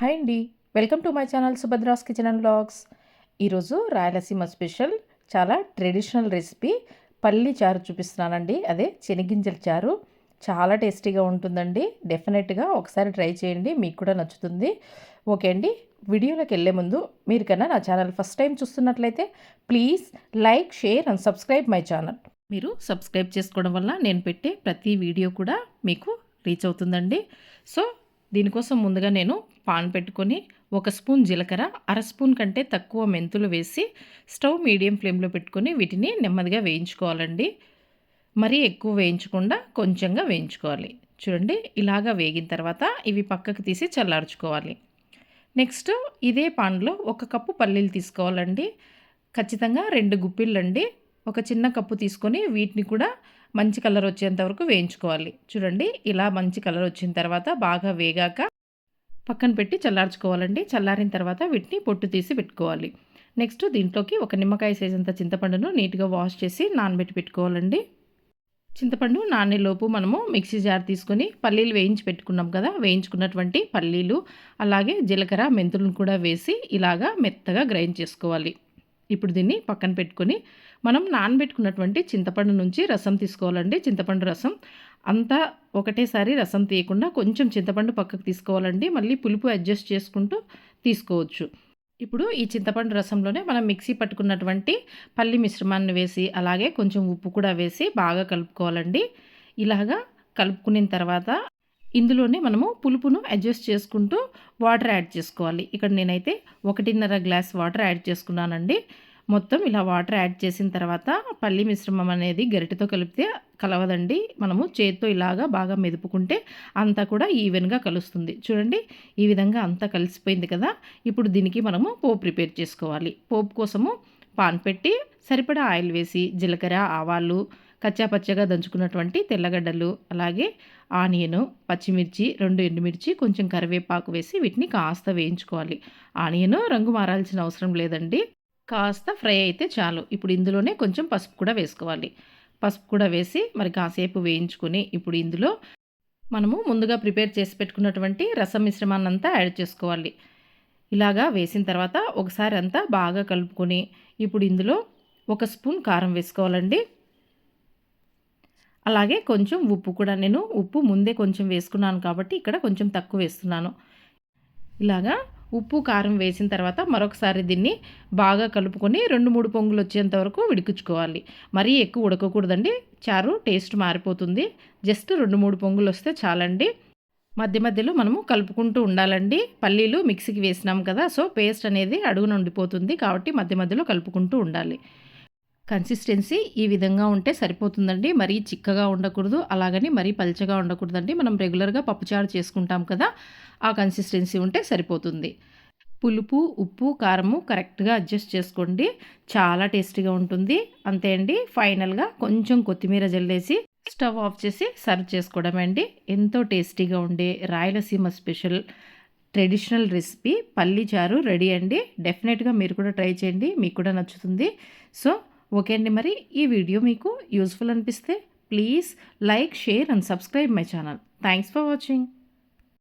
Hi అండి. Welcome to my channel Subhadra's kitchen and blogs. ఈరోజు Rayalaseema special చాలా traditional recipe. పల్లి చారు చూపిస్తున్నానండి. అదే చెనిగింజల చారు. చాలా టేస్టీగా ఉంటుందండి. డెఫినెట్గా ఒకసారి ట్రై చేయండి. మీకు కూడా నచ్చుతుంది. ఓకే అండి. వీడియోలోకి వెళ్ళే ముందు మీరు కన్నా నా ఛానల్ ఫస్ట్ టైం చూస్తున్నట్లయితే please like share and subscribe my channel. మీరు సబ్స్క్రైబ్ చేసుకోవడం వల్ల నేను పెట్టే ప్రతి వీడియో కూడా మీకు రీచ్ అవుతుందండి. సో దీనికోసం ముందుగా నేను పాన్ పెట్టుకొని ఒక స్పూన్ జీలకర్ర అర స్పూన్ కంటే తక్కువ మెంతులు వేసి స్టవ్ మీడియం ఫ్లేమ్లో పెట్టుకొని వీటిని నెమ్మదిగా వేయించుకోవాలండి. మరీ ఎక్కువ వేయించకుండా కొంచెంగా వేయించుకోవాలి. చూడండి ఇలాగా వేగిన తర్వాత ఇవి పక్కకు తీసి చల్లార్చుకోవాలి. నెక్స్ట్ ఇదే పాన్లో ఒక కప్పు పల్లీలు తీసుకోవాలండి. ఖచ్చితంగా రెండు గుప్పిళ్ళండి. ఒక చిన్న కప్పు తీసుకొని వీటిని కూడా మంచి కలర్ వచ్చేంత వరకు వేయించుకోవాలి. చూడండి ఇలా మంచి కలర్ వచ్చిన తర్వాత బాగా వేగాక పక్కన పెట్టి చల్లార్చుకోవాలండి. చల్లారిన తర్వాత వీటిని పొట్టు తీసి పెట్టుకోవాలి. నెక్స్ట్ దీంట్లోకి ఒక నిమ్మకాయ సైజంత చింతపండును నీట్గా వాష్ చేసి నానబెట్టి పెట్టుకోవాలండి. చింతపండు నానేలోపు మనము మిక్సీ జార్ తీసుకొని పల్లీలు వేయించి పెట్టుకున్నాం కదా వేయించుకున్నటువంటి పల్లీలు అలాగే జీలకర్ర మెంతులను కూడా వేసి ఇలాగా మెత్తగా గ్రైండ్ చేసుకోవాలి. ఇప్పుడు దీన్ని పక్కన పెట్టుకొని మనం నానబెట్టుకున్నటువంటి చింతపండు నుంచి రసం తీసుకోవాలండి. చింతపండు రసం అంతా ఒకటేసారి రసం తీయకుండా కొంచెం చింతపండు పక్కకు తీసుకోవాలండి. మళ్ళీ పులుపు అడ్జస్ట్ చేసుకుంటూ తీసుకోవచ్చు. ఇప్పుడు ఈ చింతపండు రసంలోనే మనం మిక్సీ పట్టుకున్నటువంటి పల్లి మిశ్రమాన్ని వేసి అలాగే కొంచెం ఉప్పు కూడా వేసి బాగా కలుపుకోవాలండి. ఇలాగా కలుపుకున్న తర్వాత ఇందులోనే మనము పులుపును అడ్జస్ట్ చేసుకుంటూ వాటర్ యాడ్ చేసుకోవాలి. ఇక్కడ నేనైతే ఒకటిన్నర గ్లాస్ వాటర్ యాడ్ చేసుకున్నానండి. మొత్తం ఇలా వాటర్ యాడ్ చేసిన తర్వాత పల్లి మిశ్రమం అనేది గరిటెతో కలిపితే కలవదండి. మనము చేతితో ఇలాగా బాగా మెదుపుకుంటే అంతా కూడా ఈవెన్గా కలుస్తుంది. చూడండి ఈ విధంగా అంతా కలిసిపోయింది కదా. ఇప్పుడు దీనికి మనము పోపు ప్రిపేర్ చేసుకోవాలి. పోపు కోసము పాన్ పెట్టి సరిపడా ఆయిల్ వేసి జీలకర్ర ఆవాలు కచ్చాపచ్చగా దంచుకున్నటువంటి తెల్లగడ్డలు అలాగే ఆనియను పచ్చిమిర్చి రెండు ఎండుమిర్చి కొంచెం కరివేపాకు వేసి వీటిని కాస్త వేయించుకోవాలి. ఆనియను రంగు మారాల్సిన అవసరం లేదండి. కాస్త ఫ్రై అయితే చాలు. ఇప్పుడు ఇందులోనే కొంచెం పసుపు కూడా వేసుకోవాలి. పసుపు కూడా వేసి మరి కాసేపు వేయించుకొని ఇప్పుడు ఇందులో మనము ముందుగా ప్రిపేర్ చేసి పెట్టుకున్నటువంటి రసం మిశ్రమాన్ని అంతా యాడ్ చేసుకోవాలి. ఇలాగా వేసిన తర్వాత ఒకసారి అంతా బాగా కలుపుకొని ఇప్పుడు ఇందులో ఒక స్పూన్ కారం వేసుకోవాలండి. అలాగే కొంచెం ఉప్పు కూడా నేను ఉప్పు ముందే కొంచెం వేసుకున్నాను కాబట్టి ఇక్కడ కొంచెం తక్కువ వేస్తున్నాను. ఇలాగా ఉప్పు కారం వేసిన తర్వాత మరొకసారి దీన్ని బాగా కలుపుకొని రెండు మూడు పొంగులు వచ్చేంత వరకు విడికించుకోవాలి మరీ ఎక్కువ ఉడకకూడదండి. చారు టేస్ట్ మారిపోతుంది. జస్ట్ రెండు మూడు పొంగులు వస్తే చాలండి. మధ్య మధ్యలో మనము కలుపుకుంటూ ఉండాలండి. పల్లీలు మిక్సీకి వేసినాం కదా సో పేస్ట్ అనేది అడుగున ఉండిపోతుంది కాబట్టి మధ్య మధ్యలో కలుపుకుంటూ ఉండాలి. కన్సిస్టెన్సీ ఈ విధంగా ఉంటే సరిపోతుందండి. మరీ చిక్కగా ఉండకూడదు. అలాగని మరీ పల్చగా ఉండకూడదండి. మనం రెగ్యులర్గా పప్పుచారు చేసుకుంటాం కదా ఆ కన్సిస్టెన్సీ ఉంటే సరిపోతుంది. పులుపు ఉప్పు కారము కరెక్ట్గా అడ్జస్ట్ చేసుకోండి. చాలా టేస్టీగా ఉంటుంది. అంతే అండి. ఫైనల్గా కొంచెం కొత్తిమీర జల్లేసి స్టవ్ ఆఫ్ చేసి సర్వ్ చేసుకోవడమే అండి. ఎంతో టేస్టీగా ఉండే రాయలసీమ స్పెషల్ ట్రెడిషనల్ రెసిపీ. పల్లి చారు రెడీ అండి. డెఫినెట్గా మీరు కూడా ట్రై చేయండి. మీకు కూడా నచ్చుతుంది. సో ఓకే అండి. మరి ఈ వీడియో మీకు యూస్ఫుల్ అనిపిస్తే please like share and subscribe my channel. Thanks for watching.